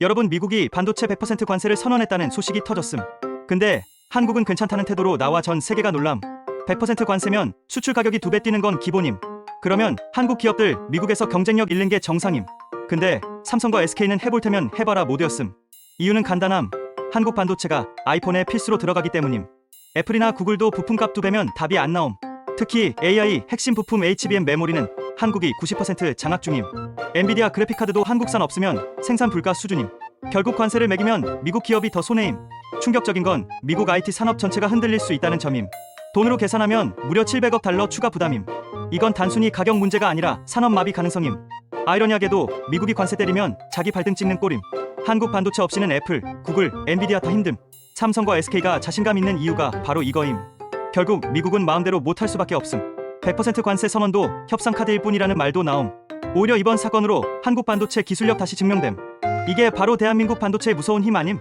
여러분 미국이 반도체 100% 관세를 선언했다는 소식이 터졌음. 근데 한국은 괜찮다는 태도로 나와 전 세계가 놀람. 100% 관세면 수출 가격이 두 배 뛰는 건 기본임. 그러면 한국 기업들 미국에서 경쟁력 잃는 게 정상임. 근데 삼성과 SK는 해볼 테면 해봐라 모두였음. 이유는 간단함. 한국 반도체가 아이폰에 필수로 들어가기 때문임. 애플이나 구글도 부품값 두 배면 답이 안 나옴. 특히 AI 핵심 부품 HBM 메모리는 한국이 90% 장악 중임. 엔비디아 그래픽카드도 한국산 없으면 생산 불가 수준임. 결국 관세를 매기면 미국 기업이 더 손해임. 충격적인 건 미국 IT 산업 전체가 흔들릴 수 있다는 점임. 돈으로 계산하면 무려 700억 달러 추가 부담임. 이건 단순히 가격 문제가 아니라 산업 마비 가능성임. 아이러니하게도 미국이 관세 때리면 자기 발등 찍는 꼴임. 한국 반도체 없이는 애플, 구글, 엔비디아 다 힘듦. 삼성과 SK가 자신감 있는 이유가 바로 이거임. 결국 미국은 마음대로 못할 수밖에 없음. 100% 관세 선언도 협상 카드일 뿐이라는 말도 나옴. 오히려 이번 사건으로 한국 반도체 기술력 다시 증명됨. 이게 바로 대한민국 반도체의 무서운 힘 아님?